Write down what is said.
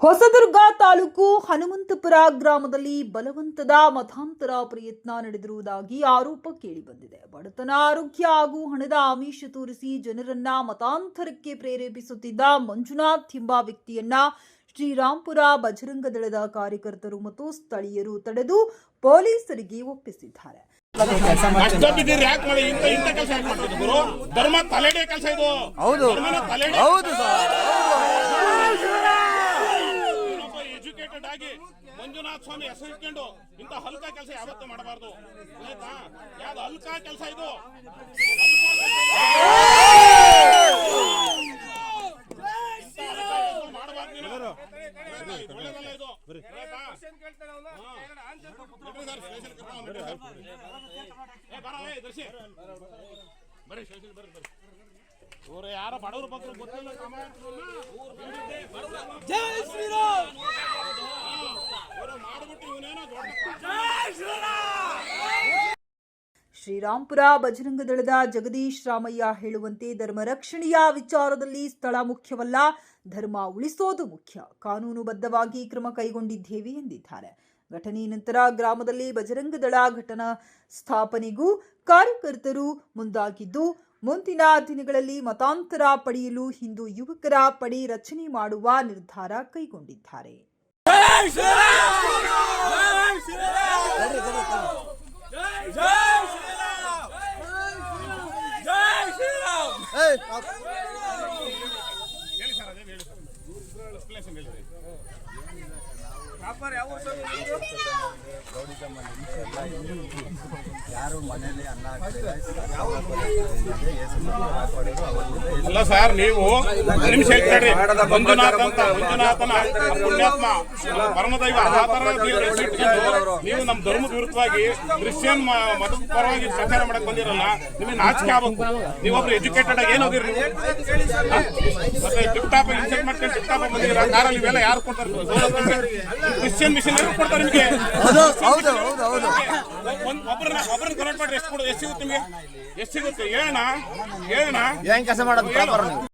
ಹೊಸದುರ್ಗ ತಾಲೂಕು ಹನುಮಂತಪುರ ಗ್ರಾಮದಲ್ಲಿ ಬಲವಂತದ ಮತಾಂತರ ಪ್ರಯತ್ನ ನಡೆದಿರುವುದಾಗಿ ಆರೋಪ ಕೇಳಿಬಂದಿದೆ. ಬಡತನ ಆರೋಗ್ಯ ಹಾಗೂ ಹಣದ ಆಮಿಷ ತೋರಿಸಿ ಜನರನ್ನ ಮತಾಂತರಕ್ಕೆ ಪ್ರೇರೇಪಿಸುತ್ತಿದ್ದ ಮಂಜುನಾಥ್ ಎಂಬ ವ್ಯಕ್ತಿಯನ್ನ ಶ್ರೀರಾಂಪುರ ಬಜರಂಗ ದಳದ ಕಾರ್ಯಕರ್ತರು ಮತ್ತು ಸ್ಥಳೀಯರು ತಡೆದು ಪೊಲೀಸರಿಗೆ ಒಪ್ಪಿಸಿದ್ದಾರೆ. ಧರ್ಮ ತಲೆಡೆ ಕೆಲಸ ಇದು. ಹೌದು. ಧರ್ಮನ ತಲೆಡೆ ಹೌದು ಸರ್ ಎಜುಕೇಟೆಡ್ ಆಗಿ ಮಂಜುನಾಥ್ ಸ್ವಾಮಿ ಹೆಸರು ಇಟ್ಕೊಂಡು ಇಂಥ ಹಲ್ಕ ಕೆಲಸ ಯಾವತ್ತೂ ಮಾಡಬಾರ್ದು. ಆಯ್ತಾ? ಯಾವ್ದು ಹಲ್ಕ ಕೆಲಸ ಇದು. ಬರ್ರಿ ಇವ್ರು ಯಾರ ಗೊತ್ತಿಲ್ಲ ಜಯ ಶ್ರೀರಾಮ್. ಶ್ರೀರಾಂಪುರ ಬಜರಂಗ ದಳದ ಜಗದೀಶ್ ರಾಮಯ್ಯ ಹೇಳುವಂತೆ ಧರ್ಮ ರಕ್ಷಣೆಯ ವಿಚಾರದಲ್ಲಿ ಸ್ಥಳ ಮುಖ್ಯವಲ್ಲ, ಧರ್ಮ ಉಳಿಸೋದು ಮುಖ್ಯ, ಕಾನೂನುಬದ್ಧವಾಗಿ ಕ್ರಮ ಕೈಗೊಂಡಿದ್ದೇವೆ ಎಂದಿದ್ದಾರೆ. ಘಟನೆ ನಂತರ ಗ್ರಾಮದಲ್ಲಿ ಬಜರಂಗ ದಳ ಘಟನಾ ಸ್ಥಾಪನೆಗೂ ಕಾರ್ಯಕರ್ತರು ಮುಂದಾಗಿದ್ದು, ಮುಂದಿನ ದಿನಗಳಲ್ಲಿ ಮತಾಂತರ ಪಡೆಯಲು ಹಿಂದೂ ಯುವಕರ ಪಡೆ ರಚನೆ ಮಾಡುವ ನಿರ್ಧಾರ ಕೈಗೊಂಡಿದ್ದಾರೆ. ಹೇಳಿ ಸರ್ ಅದೇ ಹೇಳಿ ಸರ್. ಯಾರು ಹಾಕ್ತಿಲ್ಲ, ಅಲ್ಲ ಸರ್ ನೀವು ನಿಮಿಷ ಹೇಳ್ತೀರಿ ಮಂಜುನಾಥ್ ಅಂತ ಮಂಜುನಾಥನ ಪುಣ್ಯಾತ್ಮ ಪರಮದೈವ ಆ ತರ ನೀವು ನೀವು ನಮ್ಮ ಧರ್ಮದ ವಿರುದ್ಧವಾಗಿ ಕ್ರಿಶ್ಚಿಯನ್ ಮತ ಪರವಾಗಿ ಪ್ರಚಾರ ಮಾಡಕ್ ಬಂದಿರಲ್ಲ ನಿಮಗೆ ನಾಚಿಕೆ ಆಗ್ಬೇಕು. ನೀವೊಬ್ರು ಎಜುಕೇಟೆಡ್ ಆಗಿ ಏನೋದಿರಿ ನೀವು? ಹ? ಮತ್ತೆ ಟಿಪ್ ಟಾಪ್ ಇನ್ಸೆಟ್ ಮಾಡ್ಕೊಂಡು ಟಿಪ್ ಟಾಪ್ ಬಂದಿರ ಕಾರಲ್ಲಿ ಇವೆಲ್ಲ ಯಾರು ಕೊಡ್ತಾರೆ? ಕ್ರಿಶ್ಚಿಯನ್ ಮಿಷನ್ ಕೊಡ್ತಾರೆ ನಿಮಗೆ? ಹೌದು ಹೌದು ಹೌದು ಒಬ್ಬರನ್ನ ಒಬ್ಬರನ್ನ ಕನ್ವರ್ಟ್ ಮಾಡಿ ಎಷ್ಟು ಕೊಡೋದು ಎಷ್ಟು ಸಿಗುತ್ತೆ ನಿಮಗೆ? ಎಷ್ಟು ಸಿಗುತ್ತೆ? ಹೇಳೋಣ ಹೇಳೋಣ ಏನ್ ಕೆಲಸ ಮಾಡೋದು